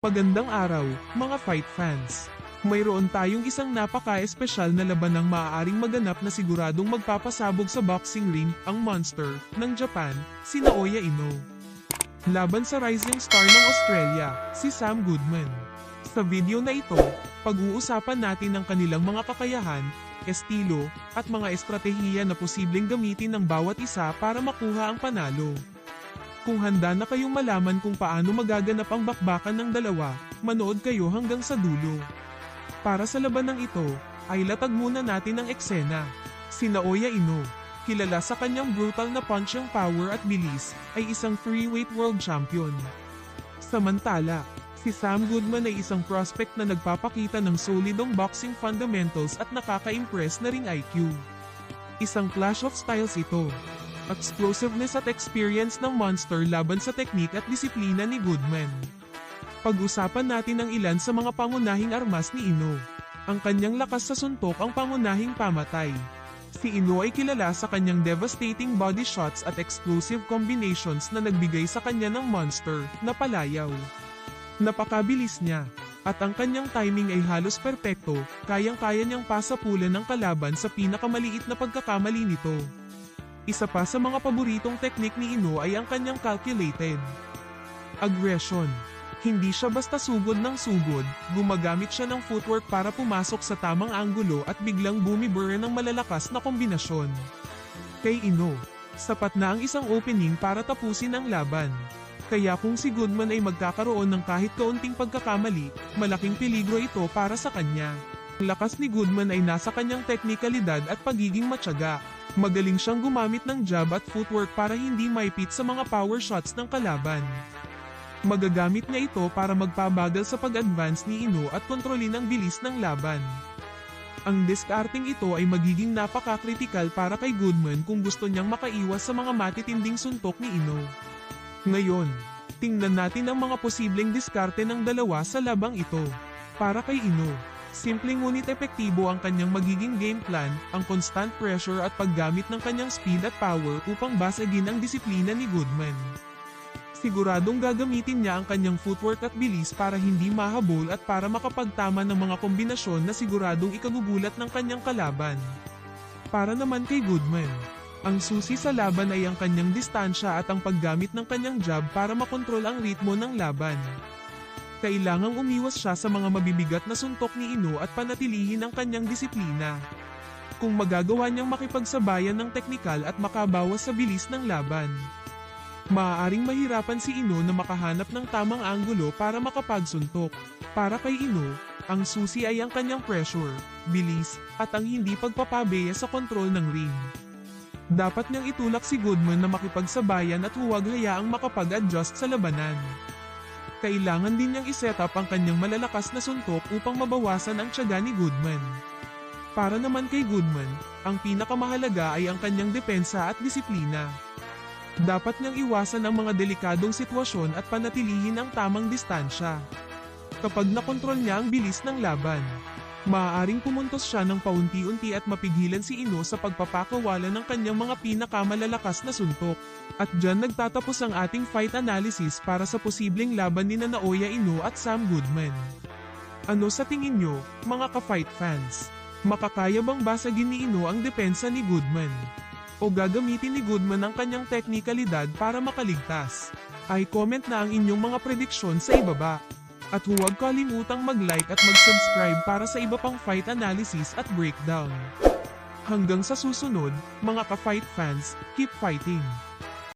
Magandang araw, mga fight fans. Mayroon tayong isang napaka-espesyal na labanang maaaring maganap na siguradong magpapasabog sa boxing ring, ang monster, ng Japan, si Naoya Ino. Laban sa rising star ng Australia, si Sam Goodman. Sa video na ito, pag-uusapan natin ang kanilang mga kakayahan, estilo, at mga estratehiya na posibleng gamitin ng bawat isa para makuha ang panalo. Kung handa na kayong malaman kung paano magaganap ang bakbakan ng dalawa, manood kayo hanggang sa dulo. Para sa labanang ito, ay latag muna natin ang eksena. Si Naoya Ino, kilala sa kanyang brutal na punching power at bilis, ay isang freeweight world champion. Samantala, si Sam Goodman ay isang prospect na nagpapakita ng solidong boxing fundamentals at nakaka-impress na ring IQ. Isang clash of styles ito. Explosiveness at experience ng monster laban sa teknik at disiplina ni Goodman. Pag-usapan natin ang ilan sa mga pangunahing armas ni Ino. Ang kanyang lakas sa suntok ang pangunahing pamatay. Si Ino ay kilala sa kanyang devastating body shots at explosive combinations na nagbigay sa kanya ng monster na palayaw. Napakabilis niya, at ang kanyang timing ay halos perpekto, kayang-kaya niyang pasapulan ng kalaban sa pinakamaliit na pagkakamali nito. Isa pa sa mga paboritong teknik ni Ino ay ang kanyang calculated aggression. Hindi siya basta sugod ng sugod, gumagamit siya ng footwork para pumasok sa tamang anggulo at biglang bumibura ng malalakas na kombinasyon. Kay Ino, sapat na ang isang opening para tapusin ang laban. Kaya kung si Goodman ay magkakaroon ng kahit kaunting pagkakamali, malaking peligro ito para sa kanya. Ang lakas ni Goodman ay nasa kanyang teknikalidad at pagiging matyaga. Magaling siyang gumamit ng jab at footwork para hindi maipit sa mga power shots ng kalaban. Magagamit niya ito para magpabagal sa pag-advance ni Ino at kontrolin ang bilis ng laban. Ang discarding ito ay magiging napaka-critical para kay Goodman kung gusto niyang makaiwas sa mga matitinding suntok ni Ino. Ngayon, tingnan natin ang mga posibleng diskarte ng dalawa sa labang ito. Para kay Ino, simple ngunit epektibo ang kanyang magiging game plan, ang constant pressure at paggamit ng kanyang speed at power upang basagin ang disiplina ni Goodman. Siguradong gagamitin niya ang kanyang footwork at bilis para hindi mahabol at para makapagtama ng mga kombinasyon na siguradong ikagugulat ng kanyang kalaban. Para naman kay Goodman, ang susi sa laban ay ang kanyang distansya at ang paggamit ng kanyang jab para makontrol ang ritmo ng laban. Kailangang umiwas siya sa mga mabibigat na suntok ni Ino at panatilihin ang kanyang disiplina. Kung magagawa niyang makipagsabayan ng teknikal at makabawas sa bilis ng laban, maaaring mahirapan si Ino na makahanap ng tamang anggulo para makapagsuntok. Para kay Ino, ang susi ay ang kanyang pressure, bilis, at ang hindi pagpapabeya sa kontrol ng ring. Dapat niyang itulak si Goodman na makipagsabayan at huwag hayaang makapag-adjust sa labanan. Kailangan din niyang iset up ang kanyang malalakas na suntok upang mabawasan ang tiyaga ni Goodman. Para naman kay Goodman, ang pinakamahalaga ay ang kanyang depensa at disiplina. Dapat niyang iwasan ang mga delikadong sitwasyon at panatilihin ang tamang distansya. Kapag nakontrol niya ang bilis ng laban, maaaring pumuntos siya ng paunti-unti at mapigilan si Ino sa pagpapakawala ng kanyang mga pinakamalalakas na suntok. At dyan nagtatapos ang ating fight analysis para sa posibleng laban ni na Naoya Ino at Sam Goodman. Ano sa tingin nyo, mga ka-fight fans? Makakaya bang basagin ni Ino ang depensa ni Goodman? O gagamitin ni Goodman ang kanyang teknikalidad para makaligtas? Ay comment na ang inyong mga prediksyon sa ibaba. At huwag kalimutang mag-like at mag-subscribe para sa iba pang fight analysis at breakdown. Hanggang sa susunod, mga ka-fight fans, keep fighting!